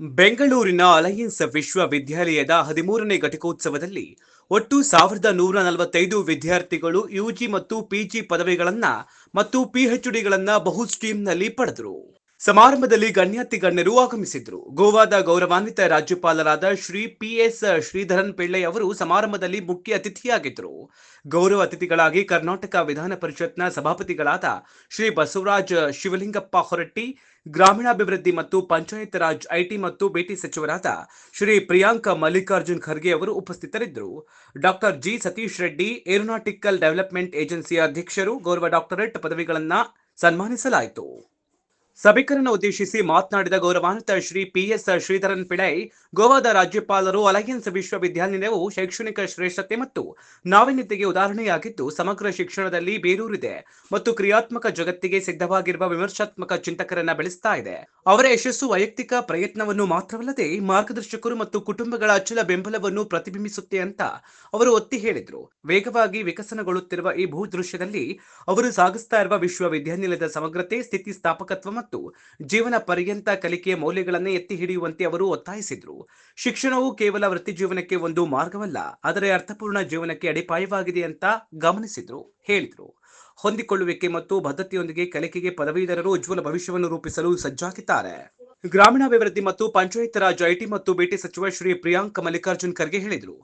ಬೆಂಗಳೂರಿನ ಅಲಯನ್ಸ್ ವಿಶ್ವವಿದ್ಯಾಲಯದ ಹದಿಮೂರನೇ ಘಟಿಕೋತ್ಸವದಲ್ಲಿ ಒಟ್ಟು ಸಾವಿರದ ನೂರ ನಲವತ್ತೈದು ವಿದ್ಯಾರ್ಥಿಗಳು ಯುಜಿ ಮತ್ತು ಪಿಜಿ ಪದವಿಗಳನ್ನು ಮತ್ತು ಪಿಎಚ್ಡಿಗಳನ್ನ ಬಹು ಸ್ಟ್ರೀಮ್ನಲ್ಲಿ ಪಡೆದರು. ಸಮಾರಂಭದಲ್ಲಿ ಗಣ್ಯಾತಿ ಗಣ್ಯರು ಆಗಮಿಸಿದ್ರು. ಗೋವಾದ ಗೌರವಾನ್ವಿತ ರಾಜ್ಯಪಾಲರಾದ ಶ್ರೀ ಪಿ ಎಸ್ ಶ್ರೀಧರನ್ ಪಿಳ್ಳೆ ಅವರು ಸಮಾರಂಭದಲ್ಲಿ ಮುಖ್ಯ ಅತಿಥಿಯಾಗಿದ್ದರು ಗೌರವ ಅತಿಥಿಗಳಾಗಿ ಕರ್ನಾಟಕ ವಿಧಾನ ಪರಿಷತ್ನ ಸಭಾಪತಿಗಳಾದ ಶ್ರೀ ಬಸವರಾಜ್ ಶಿವಲಿಂಗಪ್ಪ ಹೊರಟ್ಟಿ, ಗ್ರಾಮೀಣಾಭಿವೃದ್ಧಿ ಮತ್ತು ಪಂಚಾಯತ್ ರಾಜ್ ಐಟಿ ಮತ್ತು ಬೇಟಿ ಸಚಿವರಾದ ಶ್ರೀ ಪ್ರಿಯಾಂಕ ಮಲ್ಲಿಕಾರ್ಜುನ್ ಖರ್ಗೆ ಅವರು ಉಪಸ್ಥಿತರಿದ್ದರು. Doctor G. Satish Reddy, aeronautical development ಏಜೆನ್ಸಿಯ ಅಧ್ಯಕ್ಷರು, ಗೌರವ ಡಾಕ್ಟರೇಟ್ ಪದವಿಗಳನ್ನು ಸನ್ಮಾನಿಸಲಾಯಿತು. ಸಭಿಕರನ್ನು ಉದ್ದೇಶಿಸಿ ಮಾತನಾಡಿದ ಗೌರವಾನ್ವಿತ ಶ್ರೀ ಪಿ ಎಸ್ ಶ್ರೀಧರನ್ ಪಿಳೈ ಗೋವಾದ ರಾಜ್ಯಪಾಲರು ಅಲಯನ್ಸ್ ವಿಶ್ವವಿದ್ಯಾನಿಲಯವು ಶೈಕ್ಷಣಿಕ ಶ್ರೇಷ್ಠತೆ ಮತ್ತು ನಾವೀನ್ಯತೆಗೆ ಉದಾಹರಣೆಯಾಗಿದ್ದು ಸಮಗ್ರ ಶಿಕ್ಷಣದಲ್ಲಿ ಬೇರೂರಿದೆ ಮತ್ತು ಕ್ರಿಯಾತ್ಮಕ ಜಗತ್ತಿಗೆ ಸಿದ್ಧವಾಗಿರುವ ವಿಮರ್ಶಾತ್ಮಕ ಚಿಂತಕರನ್ನ ಬೆಳೆಸ್ತಾ ಇದೆ. ಅವರ ಯಶಸ್ಸು ವೈಯಕ್ತಿಕ ಪ್ರಯತ್ನವನ್ನು ಮಾತ್ರವಲ್ಲದೆ ಮಾರ್ಗದರ್ಶಕರು ಮತ್ತು ಕುಟುಂಬಗಳ ಅಚಲ ಬೆಂಬಲವನ್ನು ಪ್ರತಿಬಿಂಬಿಸುತ್ತೆ ಅಂತ ಅವರು ಒತ್ತಿ ಹೇಳಿದ್ರು. ವೇಗವಾಗಿ ವಿಕಸನಗೊಳ್ಳುತ್ತಿರುವ ಈ ಭೂದೃಶ್ಯದಲ್ಲಿ ಅವರು ಸಾಗಿಸ್ತಾ ಇರುವ ವಿಶ್ವವಿದ್ಯಾನಿಲಯದ ಸಮಗ್ರತೆ, ಸ್ಥಿತಿಸ್ಥಾಪಕತ್ವ ಮತ್ತು ಜೀವನ ಪರ್ಯಂತ ಕಲಿಕೆಯ ಮೌಲ್ಯಗಳನ್ನೇ ಎತ್ತಿ ಹಿಡಿಯುವಂತೆ ಅವರು ಒತ್ತಾಯಿಸಿದ್ರು. ಶಿಕ್ಷಣವು ಕೇವಲ ವೃತ್ತಿ ಜೀವನಕ್ಕೆ ಒಂದು ಮಾರ್ಗವಲ್ಲ, ಆದರೆ ಅರ್ಥಪೂರ್ಣ ಜೀವನಕ್ಕೆ ಅಡಿಪಾಯವಾಗಿದೆ ಅಂತ ಗಮನಿಸಿದ್ರು, ಹೇಳಿದ್ರು. ಹೊಂದಿಕೊಳ್ಳುವಿಕೆ ಮತ್ತು ಬದ್ಧತೆಯೊಂದಿಗೆ ಕಲಿಕೆಗೆ ಪದವೀಧರರು ಉಜ್ವಲ ಭವಿಷ್ಯವನ್ನು ರೂಪಿಸಲು ಸಜ್ಜಾಗಿದ್ದಾರೆ. ಗ್ರಾಮೀಣಾಭಿವೃದ್ಧಿ ಮತ್ತು ಪಂಚಾಯತ್ ರಾಜ್ ಐಟಿ ಮತ್ತು ಬಿಟಿ ಸಚಿವ ಶ್ರೀ ಪ್ರಿಯಾಂಕ್ ಮಲ್ಲಿಕಾರ್ಜುನ್ ಖರ್ಗೆ ಹೇಳಿದರು.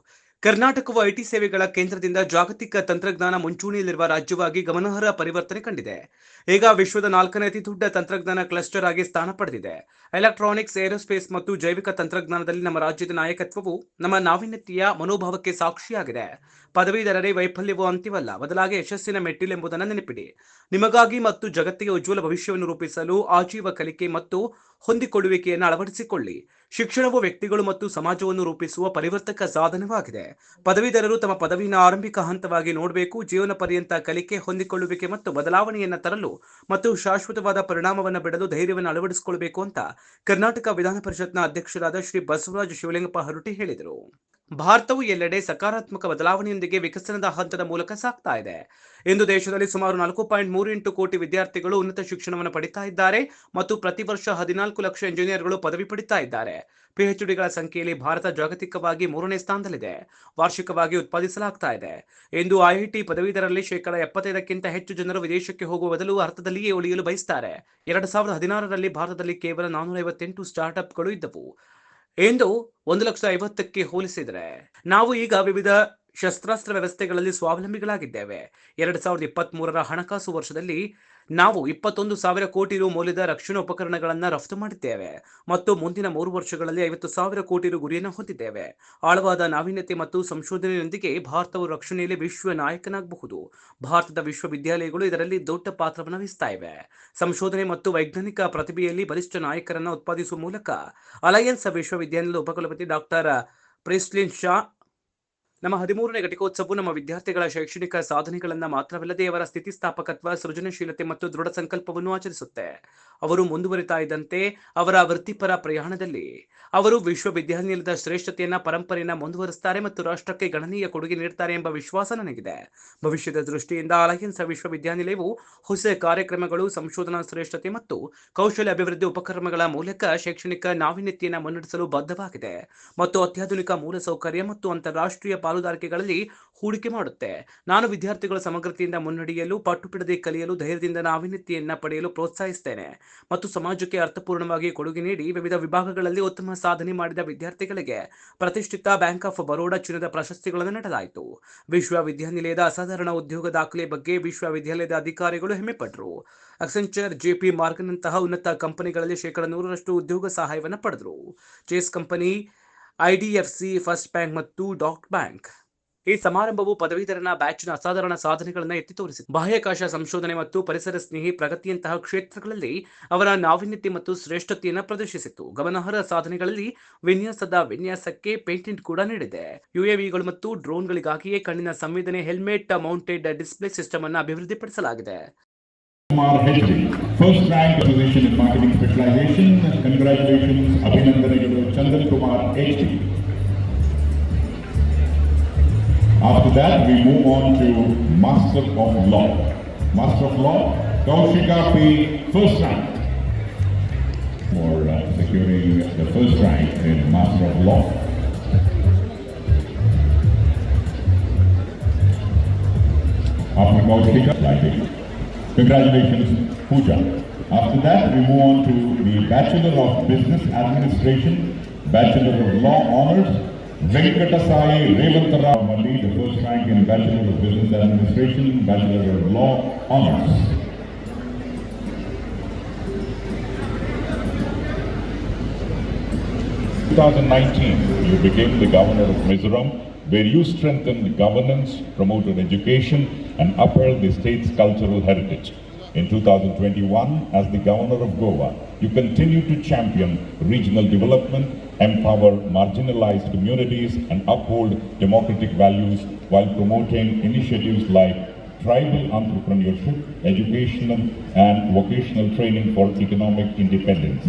ಕರ್ನಾಟಕವು ಐಟಿ ಸೇವೆಗಳ ಕೇಂದ್ರದಿಂದ ಜಾಗತಿಕ ತಂತ್ರಜ್ಞಾನ ಮುಂಚೂಣಿಯಲ್ಲಿರುವ ರಾಜ್ಯವಾಗಿ ಗಮನಾರ್ಹ ಪರಿವರ್ತನೆ ಕಂಡಿದೆ. ಈಗ ವಿಶ್ವದ ನಾಲ್ಕನೇ ಅತಿ ದೊಡ್ಡ ತಂತ್ರಜ್ಞಾನ ಕ್ಲಸ್ಟರ್ ಆಗಿ ಸ್ಥಾನ ಪಡೆದಿದೆ. ಎಲೆಕ್ಟ್ರಾನಿಕ್ಸ್ ಏರೋಸ್ಪೇಸ್ ಮತ್ತು ಜೈವಿಕ ತಂತ್ರಜ್ಞಾನದಲ್ಲಿ ನಮ್ಮ ರಾಜ್ಯದ ನಾಯಕತ್ವವು ನಮ್ಮ ನಾವೀನ್ಯತೆಯ ಮನೋಭಾವಕ್ಕೆ ಸಾಕ್ಷಿಯಾಗಿದೆ. ಪದವೀಧರರೇ, ವೈಫಲ್ಯವು ಅಂತಿವಲ್ಲ ಬದಲಾಗಿ ಯಶಸ್ಸಿನ ಮೆಟ್ಟಿಲೆಂಬುದನ್ನು ನೆನಪಿಡಿ. ನಿಮಗಾಗಿ ಮತ್ತು ಜಗತ್ತಿಗೆ ಉಜ್ವಲ ಭವಿಷ್ಯವನ್ನು ರೂಪಿಸಲು ಆಜೀವ ಕಲಿಕೆ ಮತ್ತು ಹೊಂದಿಕೊಳ್ಳುವಿಕೆಯನ್ನು ಅಳವಡಿಸಿಕೊಳ್ಳಿ. ಶಿಕ್ಷಣವು ವ್ಯಕ್ತಿಗಳು ಮತ್ತು ಸಮಾಜವನ್ನು ರೂಪಿಸುವ ಪರಿವರ್ತಕ ಸಾಧನವಾಗಿದೆ. ಪದವೀಧರರು ತಮ್ಮ ಪದವಿನ ಆರಂಭಿಕ ಹಂತವಾಗಿ ನೋಡಬೇಕು ಜೀವನ ಪರ್ಯಂತ ಕಲಿಕೆ, ಹೊಂದಿಕೊಳ್ಳುವಿಕೆ ಮತ್ತು ಬದಲಾವಣೆಯನ್ನು ತರಲು ಮತ್ತು ಶಾಶ್ವತವಾದ ಪರಿಣಾಮವನ್ನು ಬಿಡಲು ಧೈರ್ಯವನ್ನು ಅಳವಡಿಸಿಕೊಳ್ಳಬೇಕು ಅಂತ ಕರ್ನಾಟಕ ವಿಧಾನ ಪರಿಷತ್ನ ಅಧ್ಯಕ್ಷರಾದ ಶ್ರೀ ಬಸವರಾಜ ಶಿವಲಿಂಗಪ್ಪ ಹರುಟಿ ಹೇಳಿದರು. ಭಾರತವು ಎಲ್ಲೆಡೆ ಸಕಾರಾತ್ಮಕ ಬದಲಾವಣೆಯೊಂದಿಗೆ ವಿಕಸನದ ಹಂತದ ಮೂಲಕ ಸಾಗ್ತಾ ಇದೆ. ಇಂದು ದೇಶದಲ್ಲಿ ಸುಮಾರು ನಾಲ್ಕು ಪಾಯಿಂಟ್ ಮೂರು ಎಂಟು ಕೋಟಿ ವಿದ್ಯಾರ್ಥಿಗಳು ಉನ್ನತ ಶಿಕ್ಷಣವನ್ನು ಪಡಿತಾ ಇದ್ದಾರೆ ಮತ್ತು ಪ್ರತಿ ವರ್ಷ ಹದಿನಾಲ್ಕು ಲಕ್ಷ ಇಂಜಿನಿಯರ್ಗಳು ಪದವಿ ಪಡಿತಾ ಇದ್ದಾರೆ. ಪಿಎಚ್ಡಿಗಳ ಸಂಖ್ಯೆಯಲ್ಲಿ ಭಾರತ ಜಾಗತಿಕವಾಗಿ ಮೂರನೇ ಸ್ಥಾನದಲ್ಲಿದೆ. ವಾರ್ಷಿಕವಾಗಿ ಉತ್ಪಾದಿಸಲಾಗ್ತಾ ಇದೆ. ಇಂದು ಐಐಟಿ ಪದವೀಧರಲ್ಲಿ ಶೇಕಡ ಎಪ್ಪತ್ತೈದಕ್ಕಿಂತ ಹೆಚ್ಚು ಜನರು ವಿದೇಶಕ್ಕೆ ಹೋಗುವ ಬದಲು ಅರ್ಥದಲ್ಲಿಯೇ ಉಳಿಯಲು ಬಯಸ್ತಾರೆ. ಎರಡ್ ಸಾವಿರದ ಹದಿನಾರರಲ್ಲಿ ಭಾರತದಲ್ಲಿ ಕೇವಲ ನಾನೂರ ಐವತ್ತೆಂಟು ಸ್ಟಾರ್ಟ್ಅಪ್ಗಳು ಇದ್ದವು. ಎಂದು ಒಂದು ಲಕ್ಷ ಐವತ್ತಕ್ಕೆ ಹೋಲಿಸಿದರೆ ನಾವು ಈಗ ವಿವಿಧ ಶಸ್ತ್ರಾಸ್ತ್ರ ವ್ಯವಸ್ಥೆಗಳಲ್ಲಿ ಸ್ವಾವಲಂಬಿಗಳಾಗಿದ್ದೇವೆ. ಎರಡ್ ಸಾವಿರದ ಇಪ್ಪತ್ತ್ ಮೂರರ ಹಣಕಾಸು ವರ್ಷದಲ್ಲಿ ನಾವು ಇಪ್ಪತ್ತೊಂದು ಸಾವಿರ ಕೋಟಿ ರು ಮೌಲ್ಯದ ರಕ್ಷಣಾ ಉಪಕರಣಗಳನ್ನು ರಫ್ತು ಮಾಡಿದ್ದೇವೆ ಮತ್ತು ಮುಂದಿನ ಮೂರು ವರ್ಷಗಳಲ್ಲಿ ಐವತ್ತು ಸಾವಿರ ಕೋಟಿ ರು ಗುರಿಯನ್ನು ಹೊಂದಿದ್ದೇವೆ. ಆಳವಾದ ನಾವೀನ್ಯತೆ ಮತ್ತು ಸಂಶೋಧನೆಯೊಂದಿಗೆ ಭಾರತವು ರಕ್ಷಣೆಯಲ್ಲಿ ವಿಶ್ವ ನಾಯಕನಾಗಬಹುದು. ಭಾರತದ ವಿಶ್ವವಿದ್ಯಾಲಯಗಳು ಇದರಲ್ಲಿ ದೊಡ್ಡ ಪಾತ್ರವನ್ನು ವಹಿಸ್ತಾ ಇವೆ. ಸಂಶೋಧನೆ ಮತ್ತು ವೈಜ್ಞಾನಿಕ ಪ್ರತಿಭೆಯಲ್ಲಿ ಬಲಿಷ್ಠ ನಾಯಕರನ್ನು ಉತ್ಪಾದಿಸುವ ಮೂಲಕ ಅಲಯನ್ಸ್ ವಿಶ್ವವಿದ್ಯಾಲಯದ ಉಪಕುಲಪತಿ ಡಾಕ್ಟರ್ ಪ್ರಿಸ್ಲಿನ್ ಶಾ ನಮ್ಮ ಹದಿಮೂರನೇ ಘಟಿಕೋತ್ಸವವು ನಮ್ಮ ವಿದ್ಯಾರ್ಥಿಗಳ ಶೈಕ್ಷಣಿಕ ಸಾಧನೆಗಳನ್ನ ಮಾತ್ರವಲ್ಲದೆ ಅವರ ಸ್ಥಿತಿಸ್ಥಾಪಕತ್ವ, ಸೃಜನಶೀಲತೆ ಮತ್ತು ದೃಢ ಸಂಕಲ್ಪವನ್ನು ಆಚರಿಸುತ್ತೆ. ಅವರು ಮುಂದುವರಿತಾ ಇದ್ದಂತೆ ಅವರ ವೃತ್ತಿಪರ ಪ್ರಯಾಣದಲ್ಲಿ ಅವರು ವಿಶ್ವವಿದ್ಯಾನಿಲಯದ ಶ್ರೇಷ್ಠತೆಯನ್ನ, ಪರಂಪರೆಯನ್ನ ಮುಂದುವರಿಸುತ್ತಾರೆ ಮತ್ತು ರಾಷ್ಟ್ರಕ್ಕೆ ಗಣನೀಯ ಕೊಡುಗೆ ನೀಡುತ್ತಾರೆ ಎಂಬ ವಿಶ್ವಾಸ ನನಗಿದೆ. ಭವಿಷ್ಯದ ದೃಷ್ಟಿಯಿಂದ ಅಲಹಿಂಸ ವಿಶ್ವವಿದ್ಯಾನಿಲಯವು ಹೊಸ ಕಾರ್ಯಕ್ರಮಗಳು, ಸಂಶೋಧನಾ ಶ್ರೇಷ್ಠತೆ ಮತ್ತು ಕೌಶಲ್ಯ ಅಭಿವೃದ್ಧಿ ಉಪಕ್ರಮಗಳ ಮೂಲಕ ಶೈಕ್ಷಣಿಕ ನಾವೀನ್ಯತೆಯನ್ನು ಮುನ್ನಡೆಸಲು ಬದ್ಧವಾಗಿದೆ. ಮತ್ತು ಅತ್ಯಾಧುನಿಕ ಮೂಲಸೌಕರ್ಯ ಮತ್ತು ಅಂತಾರಾಷ್ಟ್ರೀಯ ಪಾಲುದಾರಿಕೆಗಳಲ್ಲಿ ಹೂಡಿಕೆ ಮಾಡುತ್ತೆ. ನಾನು ವಿದ್ಯಾರ್ಥಿಗಳ ಸಮಗ್ರತೆಯಿಂದ ಮುನ್ನಡೆಯಲು, ಪಟ್ಟು ಬಿಡದೆ ಕಲಿಯಲು, ಧೈರ್ಯದಿಂದ ನಾವಿನ್ಯತೆಯನ್ನ ಪಡೆಯಲು ಪ್ರೋತ್ಸಾಹಿಸ್ತೇನೆ ಮತ್ತು ಸಮಾಜಕ್ಕೆ ಅರ್ಥಪೂರ್ಣವಾಗಿ ಕೊಡುಗೆ ನೀಡಿ ವಿವಿಧ ವಿಭಾಗಗಳಲ್ಲಿ ಉತ್ತಮ ಸಾಧನೆ ಮಾಡಿದ ವಿದ್ಯಾರ್ಥಿಗಳಿಗೆ ಪ್ರತಿಷ್ಠಿತ ಬ್ಯಾಂಕ್ ಆಫ್ ಬರೋಡಾ ಚಿನ್ನದ ಪ್ರಶಸ್ತಿಗಳನ್ನು ನೀಡಲಾಯಿತು. ವಿಶ್ವವಿದ್ಯಾನಿಲಯದ ಅಸಾಧಾರಣ ಉದ್ಯೋಗ ದಾಖಲೆ ಬಗ್ಗೆ ವಿಶ್ವವಿದ್ಯಾಲಯದ ಅಧಿಕಾರಿಗಳು ಹೆಮ್ಮೆಪಟ್ಟರು ಅಕ್ಸೆಂಚರ್ ಜೆಪಿ ಮಾರ್ಗನಂತಹ ಉನ್ನತ ಕಂಪನಿಗಳಲ್ಲಿ ಶೇಕಡ ನೂರರಷ್ಟು ಉದ್ಯೋಗ ಸಹಾಯವನ್ನು ಪಡೆದರು. Chase company IDFC first bank ಮತ್ತು ಡಾಕ್ ಬ್ಯಾಂಕ್. ಈ ಸಮಾರಂಭವು ಪದವೀಧರನ, ಬ್ಯಾಚ್ನ ಅಸಾಧಾರಣ ಸಾಧನೆಗಳನ್ನು ಎತ್ತಿ ತೋರಿಸಿತು. ಬಾಹ್ಯಾಕಾಶ ಸಂಶೋಧನೆ ಮತ್ತು ಪರಿಸರ ಸ್ನೇಹಿ ಪ್ರಗತಿಯಂತಹ ಕ್ಷೇತ್ರಗಳಲ್ಲಿ ಅವರ ನಾವೀನ್ಯತೆ ಮತ್ತು ಶ್ರೇಷ್ಠತೆಯನ್ನು ಪ್ರದರ್ಶಿಸಿತು. ಗಮನಾರ್ಹ ಸಾಧನೆಗಳಲ್ಲಿ ವಿನ್ಯಾಸದ ವಿನ್ಯಾಸಕ್ಕೆ ಪೇಟೆಂಟ್ ಕೂಡ ನೀಡಿದೆ. ಯುಎವಿಗಳು ಮತ್ತು ಡ್ರೋನ್ಗಳಿಗಾಗಿಯೇ ಕಣ್ಣಿನ ಸಂವೇದನೆ, ಹೆಲ್ಮೆಟ್, ಮೌಂಟೆಡ್ ಡಿಸ್ಪ್ಲೇ ಸಿಸ್ಟಮ್ ಅನ್ನು ಅಭಿವೃದ್ಧಿಪಡಿಸಲಾಗಿದೆ. Kumar Hetri, first rank position in marketing specialization. Congratulations, Abhinandanagalu Chandan Kumar Hetri. After that, we move on to Master of Law. Master of Law, Kaushika P. First rank. For uh, securing the first rank. in Master of Law. After Kaushika, it. Congratulations, Pooja. After that, we move on to the Bachelor of Business Administration, Bachelor of Law Honors, Venkatasai Revantara Malli, the first rank in Bachelor of Business Administration, Bachelor of Law Honors. 2019, you became the governor of Mizoram, where you strengthened governance, promoted education, and upheld the state's cultural heritage. In 2021, as the governor of Goa, you continue to champion regional development, empower marginalized communities, and uphold democratic values while promoting initiatives like tribal entrepreneurship, educational and vocational training for economic independence.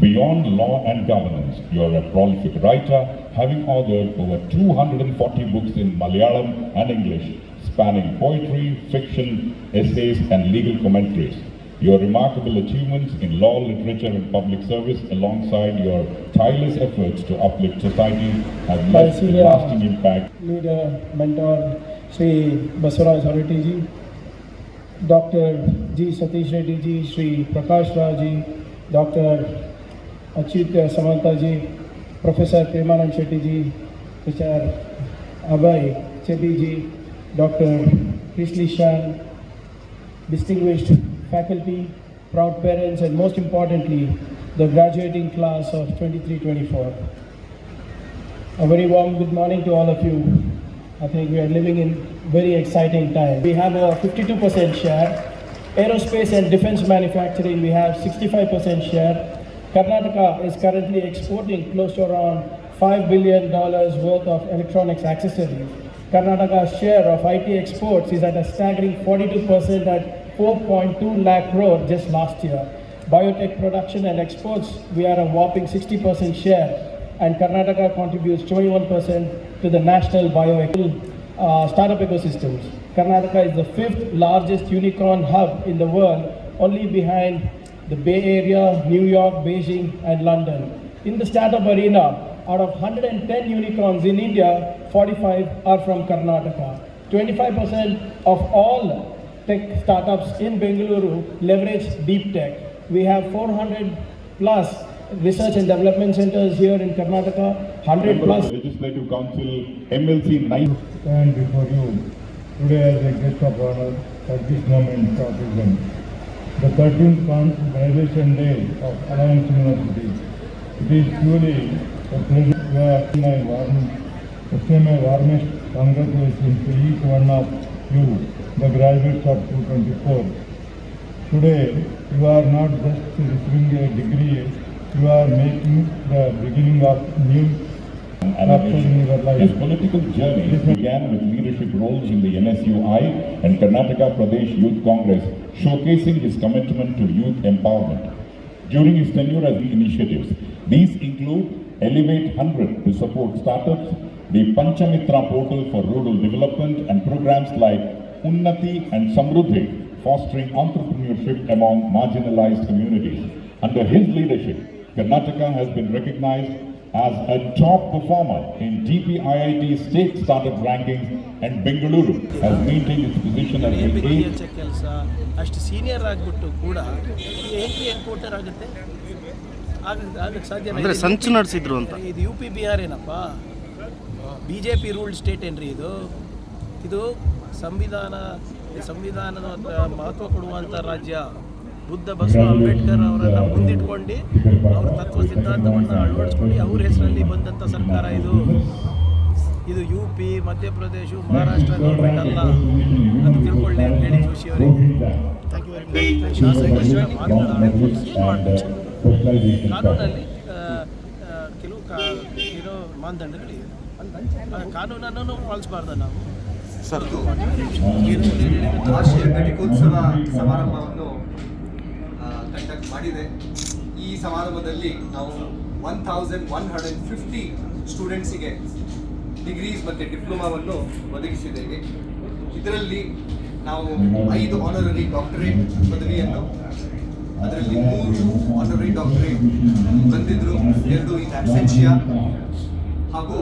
Beyond law and governance, you are a prolific writer, having authored over 240 books in Malayalam and English, spanning poetry, fiction, essays, and legal commentaries. Your remarkable achievements in law, literature, and public service, alongside your tireless efforts to uplift society, have left a lasting impact leader, mentor, Sri Basuraj Harati Dr. G. Satish Reddy ji, Sri Prakash Rao ji, Dr. Achitya Samanta ji, Professor Premanand Shetty ji, Mr. Abhay Chebi ji, Dr. Priestley Shan, distinguished faculty, proud parents, and most importantly, the graduating class of 23-24. A very warm good morning to all of you. I think we are living in very exciting time. We have a 52% share. Aerospace and defense manufacturing, we have 65% share. Karnataka is currently exporting close to around $5 billion worth of electronics accessories. Karnataka's share of IT exports is at a staggering 42% at 4.2 lakh crore just last year. Biotech production and exports, we are a whopping 60% share and Karnataka contributes 21% to the national bio uh, startup ecosystems. Karnataka is the fifth largest unicorn hub in the world, only behind the Bay Area, New York, Beijing, and London. In the startup arena, out of 110 unicorns in India, 45 are from Karnataka. 25% of all tech startups in Bengaluru leverage deep tech. We have 400 plus research and development centers here in Karnataka, 100 Member of plus the Legislative Council, MLC 9. stand before you today as a guest of honor at this moment of event. The 13th Conversation Day of Alliance University. It is truly a pleasure to have my warm, extend my warmest congratulations to each one of you, the graduates of 224. Today, you are not just receiving a degree, you are making the beginning of new and chapter in your life. His political journey began with leadership roles in the NSUI and Karnataka Pradesh Youth Congress, showcasing his commitment to youth empowerment. During his tenure as the initiatives, these include Elevate 100 to support startups, the Panchamitra portal for rural development, and programs like Unnati and Samruddhi, fostering entrepreneurship among marginalized communities. Under his leadership, Karnataka has been recognized as a top performer in DPIIT state startup rankings and Bengaluru has maintained its position as ಏನು the ಬಿಟ್ಟು eighth ಕೆಲಸ ಅಷ್ಟು senior ಆಗಿಬಿಟ್ಟು ಕೂಡ ಹೇಗೆ encounter ಆಗುತ್ತೆ ಆಗಕ್ಕೆ ಆಗಕ್ಕೆ ಸಾಧ್ಯ ಅಂದ್ರೆ ಸಂಚು ನಡೆಸಿದ್ರು ಅಂತ ಇದು ಯು ಪಿ ಬಿಹಾರ್ ಏನಪ್ಪ B J P ruled state ಏನ್ರಿ ಇದು ಇದು ಸಂವಿಧಾನ ಸಂವಿಧಾನದ ಮಹತ್ವ ಕೊಡುವಂಥ ರಾಜ್ಯ ಬುದ್ಧ ಬಸವ ಅಂಬೇಡ್ಕರ್ ಅವರನ್ನ ಮುಂದಿಟ್ಕೊಂಡು ಅವರ ತತ್ವ ಸಿದ್ಧಾಂತವನ್ನು ಅಳವಡಿಸ್ಕೊಂಡು ಅವ್ರ ಹೆಸರಲ್ಲಿ ಬಂದಂಥ ಸರ್ಕಾರ ಇದು. ಇದು U P Madhya Pradesh Maharashtra government ಅಲ್ಲ ಅದು ತಿಳ್ಕೊಳ್ಳಿ ಅಂತ ಹೇಳಿ ಜೋಶಿ ಅವರಿಗೆ. ಕಾನೂನಲ್ಲಿ ಕೆಲವು ಕಾ ಏನೋ ಮಾನದಂಡಗಳಿವೆ. ಕಾನೂನನ್ನು ಪಾಲಿಸಬಾರ್ದು ನಾವು. ಸರ್ ರಾಷ್ಟ್ರೀಯ ಘಟಿಕೋತ್ಸವ ಸಮಾರಂಭವನ್ನು ಕಂಡಕ್ಟ್ ಮಾಡಿದೆ. ಈ ಸಮಾರಂಭದಲ್ಲಿ ನಾವು one thousand one hundred fifty ಸ್ಟೂಡೆಂಟ್ಸಿಗೆ degrees ಮತ್ತು ಡಿಪ್ಲೊಮಾವನ್ನು ಒದಗಿಸಿದ್ದೇವೆ. ಇದರಲ್ಲಿ ನಾವು ಐದು ಆನರರಿ ಡಾಕ್ಟರೇಟ್ ಪದವಿಯನ್ನು, ಅದರಲ್ಲಿ ಮೂರು ಆನರರಿ ಡಾಕ್ಟರೇಟ್ ಬಂದಿದ್ದರು ಎರಡು ಇನ್ ಅಬ್ಸೆನ್ಷಿಯಾ ಹಾಗೂ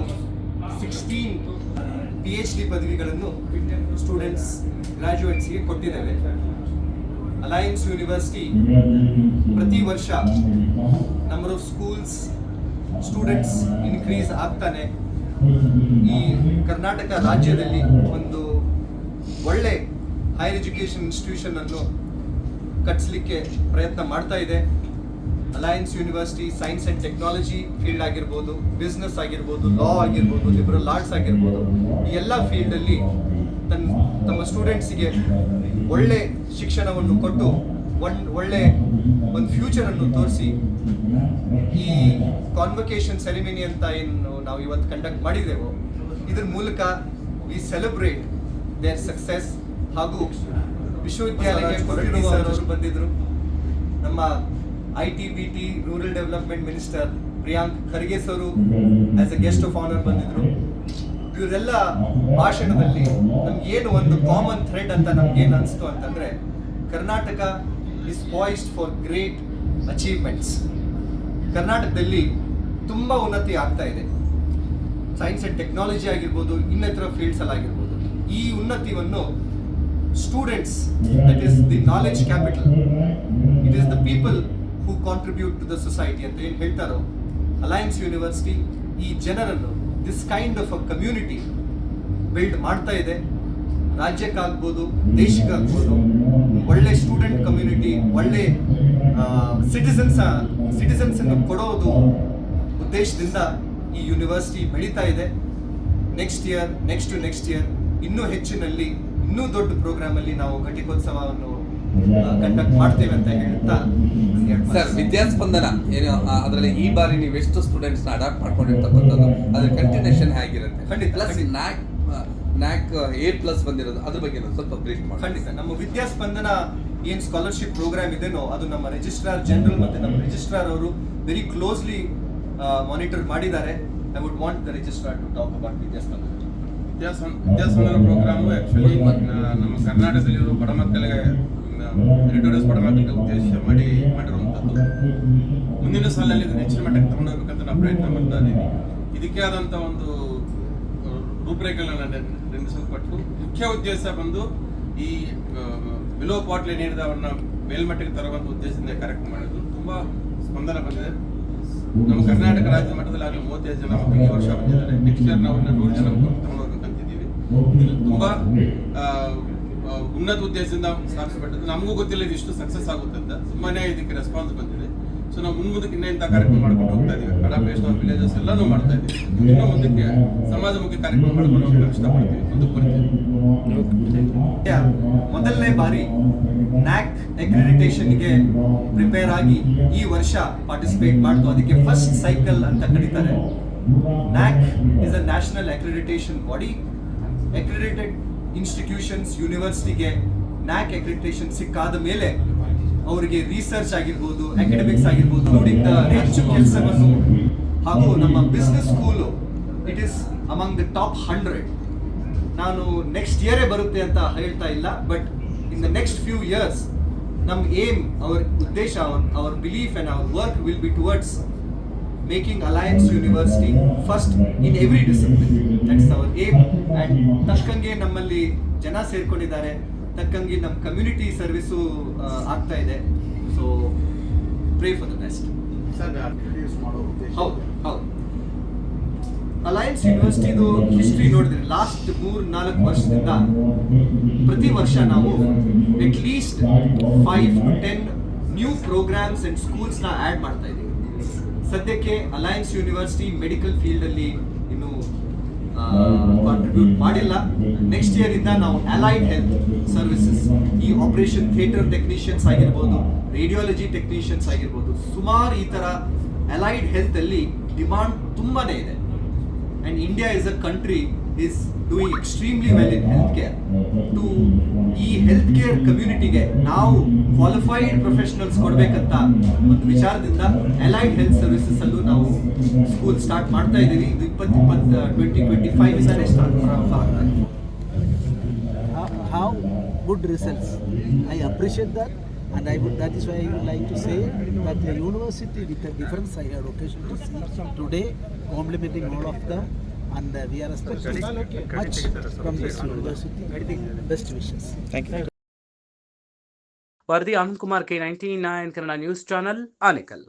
ಸಿಕ್ಸ್ಟೀನ್ ಪಿ ಎಚ್ ಡಿ ಪದವಿಗಳನ್ನು ಸ್ಟೂಡೆಂಟ್ಸ್ ಗ್ರಾಜುಯೇಟ್ಸ್ಗೆ ಕೊಟ್ಟಿದ್ದೇವೆ. ಅಲಯನ್ಸ್ ಯೂನಿವರ್ಸಿಟಿ ಪ್ರತಿ ವರ್ಷ number of schools students increase ಆಗ್ತಾನೆ. ಈ ಕರ್ನಾಟಕ ರಾಜ್ಯದಲ್ಲಿ ಒಂದು ಒಳ್ಳೆ ಹೈಯರ್ ಎಜುಕೇಷನ್ ಇನ್ಸ್ಟಿಟ್ಯೂಷನ್ ಅನ್ನು ಕಟ್ಟಿಸ್ಲಿಕ್ಕೆ ಪ್ರಯತ್ನ ಮಾಡ್ತಾ ಇದೆ. Alliance University science and technology field ಆಗಿರ್ಬೋದು ಬಿಸ್ನೆಸ್ ಆಗಿರ್ಬೋದು ಲಾ ಆಗಿರ್ಬೋದು ಲಿಬರಲ್ ಆರ್ಟ್ಸ್ ಆಗಿರ್ಬೋದು ಈ ಎಲ್ಲ ಫೀಲ್ಡಲ್ಲಿ ತನ್ನ ತಮ್ಮ ಸ್ಟೂಡೆಂಟ್ಸಿಗೆ ಒಳ್ಳೆ ಶಿಕ್ಷಣವನ್ನು ಕೊಟ್ಟು ಒಂದು ಒಳ್ಳೆ ಒಂದು ಫ್ಯೂಚರನ್ನು ತೋರಿಸಿ ಈ ಕಾನ್ವೊಕೇಶನ್ ಸೆರೆಮನಿ ಅಂತ ಏನು ನಾವು ಇವತ್ತು ಕಂಡಕ್ಟ್ ಮಾಡಿದೆವು ಇದ್ರ ಮೂಲಕ ವಿ ಸೆಲೆಬ್ರೇಟ್ ದೇರ್ ಸಕ್ಸೆಸ್ ಹಾಗೂ ವಿಶ್ವವಿದ್ಯಾಲಯಕ್ಕೆ ಕೊಟ್ಟಿರುವವರು ಬಂದಿದ್ರು. ನಮ್ಮ I T B T rural development minister Priyank Kharge's ಅವರು as a guest of honour ಬಂದಿದ್ರು. ಇವರೆಲ್ಲ ಭಾಷಣದಲ್ಲಿ ನಮ್ಗೆ ಏನು ಒಂದು ಕಾಮನ್ ಥ್ರೆಡ್ ಅಂತ ನಮ್ಗೇನು ಅನಿಸ್ತು ಅಂತಂದ್ರೆ Karnataka is poised for great achievements ಕರ್ನಾಟಕದಲ್ಲಿ ತುಂಬ ಉನ್ನತಿ ಆಗ್ತಾ ಇದೆ. ಸೈನ್ಸ್ ಅಂಡ್ ಟೆಕ್ನಾಲಜಿ ಆಗಿರ್ಬೋದು ಇನ್ನಿತರ ಫೀಲ್ಡ್ಸ್ ಅಲ್ಲಿ ಆಗಿರ್ಬೋದು. ಈ ಉನ್ನತಿಯನ್ನು students that is the knowledge capital it is the people who contribute to the society ಅಂತ ಏನು ಹೇಳ್ತಾರೋ ಅಲಯನ್ಸ್ ಯೂನಿವರ್ಸಿಟಿ ಈ ಜನರನ್ನು this kind of a community build ಮಾಡ್ತಾ ಇದೆ. ರಾಜ್ಯಕ್ಕಾಗ್ಬೋದು, ದೇಶಕ್ಕಾಗ್ಬೋದು, ಒಳ್ಳೆ ಸ್ಟೂಡೆಂಟ್ ಕಮ್ಯುನಿಟಿ ಒಳ್ಳೆ ಸಿಟಿಸನ್ಸ್ ಸಿಟಿಸನ್ಸ್ ಅನ್ನು ಕೊಡೋದು ಉದ್ದೇಶದಿಂದ ಈ ಯೂನಿವರ್ಸಿಟಿ ಬೆಳೀತಾ ಇದೆ. Next year next to next year ಇನ್ನೂ ಹೆಚ್ಚಿನಲ್ಲಿ, ಇನ್ನೂ ದೊಡ್ಡ ಪ್ರೋಗ್ರಾಮಲ್ಲಿ ನಾವು ಘಟಿಕೋತ್ಸವವನ್ನು ಕಂಡಕ್ಟ್ ಮಾಡ್ತೇವೆ ಅಂತ ಹೇಳ್ತಾ. ಸರ್ ವಿದ್ಯಾಸ್ಪಂದನ ಏನು ಅದರಲ್ಲಿ ಈ ಬಾರಿ ನೀವು ಎಷ್ಟು ಸ್ಟೂಡೆಂಟ್ಸ್ನ ಅಡಾಪ್ಟ್ ಮಾಡ್ಕೊಂಡಿರ್ತಕ್ಕಂಥದ್ದು? ಅದ್ರ ಕಂಟಿನ್ಯೂಷನ್ ಹೇಗಿರುತ್ತೆ? ಖಂಡಿತ, ಪ್ಲಸ್ ಖಂಡಿತ. ನ್ಯಾಕ್ ನ್ಯಾಕ್ ಎ ಪ್ಲಸ್ ಬಂದಿರೋದು. ಅದ್ರ ಬಗ್ಗೆ ಸ್ವಲ್ಪ ಬ್ರೀಫ್ ಮಾಡಿ ಖಂಡಿತ. ನಮ್ಮ ವಿದ್ಯಾಸ್ಪಂದನ ಏನು ಸ್ಕಾಲರ್ಶಿಪ್ ಪ್ರೋಗ್ರಾಮ್ ಇದೆನೋ ಅದು ನಮ್ಮ ರಿಜಿಸ್ಟ್ರಾರ್ ಜನರಲ್ ಮತ್ತೆ ನಮ್ಮ ರಿಜಿಸ್ಟ್ರಾರ್ ಅವರು ವೆರಿ ಕ್ಲೋಸ್ಲಿ ಮಾನಿಟರ್ ಮಾಡಿದ್ದಾರೆ. I would want the registrar to talk about Vidyaspandana. ವಿದ್ಯಾಸಂ programme programme actually ನಮ್ಮ ಕರ್ನಾಟಕದಲ್ಲಿರೋ ಬಡ ಮಕ್ಕಳಿಗೆ ರಿಟೋರಿಯಸ್ ಮಾಡಬೇಕಂತ ಉದ್ದೇಶ ಮಾಡಿ ಮಾಡಿರುವಂಥದ್ದು ಮುಂದಿನ ಸಾಲಲ್ಲಿ ಹೆಚ್ಚಿನ ಮಟ್ಟಕ್ಕೆ ತಗೊಂಡೋಗ್ಬೇಕಂತ ನಾನು ಪ್ರಯತ್ನ ಮಾಡ್ತಾ ಇದ್ದೀನಿ ಇದಕ್ಕೆ ಆದಂಥ ಒಂದು ರೂಪರೇಖೆಗಳನ್ನು ನಿರ್ಮಿಸಲ್ಪಟ್ಟು ಮುಖ್ಯ ಉದ್ದೇಶ ಬಂದು ಈ ಬಿಲೋ ಪಾಟ್ಲಿ ನೀಡಿದವನ್ನ ಮೇಲ್ಮಟ್ಟಕ್ಕೆ ತರುವಂಥ ಉದ್ದೇಶದಿಂದ ಕಾರ್ಯಕ್ರಮ ಮಾಡಿದ್ರು ತುಂಬ ಸ್ಪಂದನ ಬಂದಿದೆ. ನಮ್ಮ ಕರ್ನಾಟಕ ರಾಜ್ಯ ಮಟ್ಟದಲ್ಲಿ ಆಗಲಿ ಮೂವತ್ತೈದು ಜನ ಮಕ್ಕಳು ಈ ವರ್ಷ ಬಂದಿದ್ದಾರೆ. ನೆಕ್ಸ್ಟ್ ಇಯರ್ ನಾವು ನೂರು ಜನ ತಗೊಂಡೋಗ್ಬೇಕಂತಿದ್ದೀವಿ. ತುಂಬ ಉನ್ನತ ಉದ್ದೇಶದಿಂದ ಸ್ಥಾಪಿಸಲ್ಪಟ್ಟದ್ದು. ನಮಗೂ ಗೊತ್ತಿಲ್ಲ ಇದು ಇಷ್ಟು ಸಕ್ಸಸ್ ಆಗುತ್ತೆ ಅಂತ. ತುಂಬಾನೇ ಇದಕ್ಕೆ ರೆಸ್ಪಾನ್ಸ್ ಬಂದಿದೆ. ಸೊ ನಾವು ಮುಂದಕ್ಕೆ ಇನ್ನೇ ಇಂಥ ಕಾರ್ಯಕ್ರಮ ಮಾಡ್ಕೊಂಡು ಹೋಗ್ತಾ ಇದೀವಿ. ಅಡಾಪ್ಟೇಷನ್ ಆಫ್ ವಿಲೇಜಸ್ ಎಲ್ಲಾನು ಮಾಡ್ತಾ ಇದೀವಿ. ಇನ್ನೂ ಮುಂದಕ್ಕೆ ಸಮಾಜಮುಖಿ ಕಾರ್ಯಕ್ರಮ ಮಾಡ್ಕೊಂಡು ಇಷ್ಟಪಡ್ತೀವಿ. ಮುಂದಕ್ಕೆ ಬರ್ತೀವಿ ಮೊದಲನೇ ಬಾರಿ ನ್ಯಾಕ್ ಅಕ್ರಿಡಿಟೇಷನ್ಗೆ ಪ್ರಿಪೇರ್ ಆಗಿ ಈ ವರ್ಷ ಪಾರ್ಟಿಸಿಪೇಟ್ ಮಾಡ್ತು ಅದಕ್ಕೆ ಫಸ್ಟ್ ಸೈಕಲ್ ಅಂತ ಕರೀತಾರೆ. NAAC is a national accreditation body accredited institutions ಯೂನಿವರ್ಸಿಟಿಗೆ NAAC accreditation ಸಿಕ್ಕಾದ ಮೇಲೆ ಅವರಿಗೆ ರಿಸರ್ಚ್ ಆಗಿರ್ಬೋದು ಅಕಾಡೆಮಿಕ್ಸ್ ಆಗಿರ್ಬೋದು ನೋಡಿದ್ದ ಹೆಚ್ಚು ಕೆಲಸವನ್ನು ಹಾಗೂ ನಮ್ಮ business school it is among the top hundred ನಾನು ನೆಕ್ಸ್ಟ್ ಇಯರೇ ಬರುತ್ತೆ ಅಂತ ಹೇಳ್ತಾ ಇಲ್ಲ but in the next few years ನಮ್ಮ ಏಮ್ ಅವ್ರ ಉದ್ದೇಶ, our belief and our work will be towards making Alliance University first in every discipline. That's our aim. And ತಕ್ಕಂಗೆ ನಮ್ಮಲ್ಲಿ ಜನ ಸೇರ್ಕೊಂಡಿದ್ದಾರೆ. ತಕ್ಕಂಗೆ ನಮ್ಮ ಕಮ್ಯುನಿಟಿ ಸರ್ವಿಸು ಆಗ್ತಾ ಇದೆ. So pray for the best ಹೌದು ಹೌದು. ಅಲಯನ್ಸ್ ಯೂನಿವರ್ಸಿಟಿದು ಹಿಸ್ಟ್ರಿ ನೋಡಿದ್ರೆ ಲಾಸ್ಟ್ ಮೂರ್ ನಾಲ್ಕು ವರ್ಷದಿಂದ ಪ್ರತಿ ವರ್ಷ ನಾವು at least five to ten new programmes and ಸ್ಕೂಲ್ಸ್ನ add ಮಾಡ್ತಾ ಇದ್ದೀವಿ ಸದ್ಯಕ್ಕೆ ಅಲಯನ್ಸ್ ಯೂನಿವರ್ಸಿಟಿ ಮೆಡಿಕಲ್ ಫೀಲ್ಡ್ ಅಲ್ಲಿ ಇನ್ನು ಕಾಂಟ್ರಿಬ್ಯೂಟ್ ಮಾಡಿಲ್ಲ. ನೆಕ್ಸ್ಟ್ ಇಯರ್ ಇಂದ ನಾವು ಅಲೈಡ್ ಹೆಲ್ತ್ ಸರ್ವಿಸಸ್ ಈ ಆಪರೇಷನ್ ಥಿಯೇಟರ್ ಟೆಕ್ನಿಷಿಯನ್ಸ್ ಆಗಿರ್ಬೋದು ರೇಡಿಯಾಲಜಿ ಟೆಕ್ನಿಷಿಯನ್ಸ್ ಆಗಿರ್ಬೋದು ಸುಮಾರು ಈ ತರ ಅಲೈಡ್ ಹೆಲ್ತ್ ಅಲ್ಲಿ ಡಿಮಾಂಡ್ ತುಂಬಾನೇ ಇದೆ. And India is a country is doing extremely well in health care to ಈ ಹೆಲ್ತ್ ಕೇರ್ ಕಮ್ಯುನಿಟಿಗೆ ನಾವು ಕ್ವಾಲಿಫೈಡ್ ಪ್ರೊಫೆಷನಲ್ಸ್ ಕೊಡ್ಬೇಕಂತ ಒಂದು ವಿಚಾರದಿಂದ ಅಲೈಡ್ ಹೆಲ್ತ್ ಸರ್ವಿಸಸ್ ಅಲ್ಲೂ ನಾವು ಸ್ಕೂಲ್ ಸ್ಟಾರ್ಟ್ ಮಾಡ್ತಾ ಇದ್ದೀವಿ ಇದು ಇಪ್ಪತ್ತು ಇಪ್ಪತ್ತು ಟ್ವೆಂಟಿ ಟ್ವೆಂಟಿ ಫೈವ್ ಇಂದಾನೆ start how, how good results. I appreciate that And I would, that is why I would like to say that the university with the difference I had occasion to see today, complimenting all and uh, we are expecting much from this university. Best wishes. Thank you. Vardi Anand Kumar K99 Kannada News Channel, Anikal.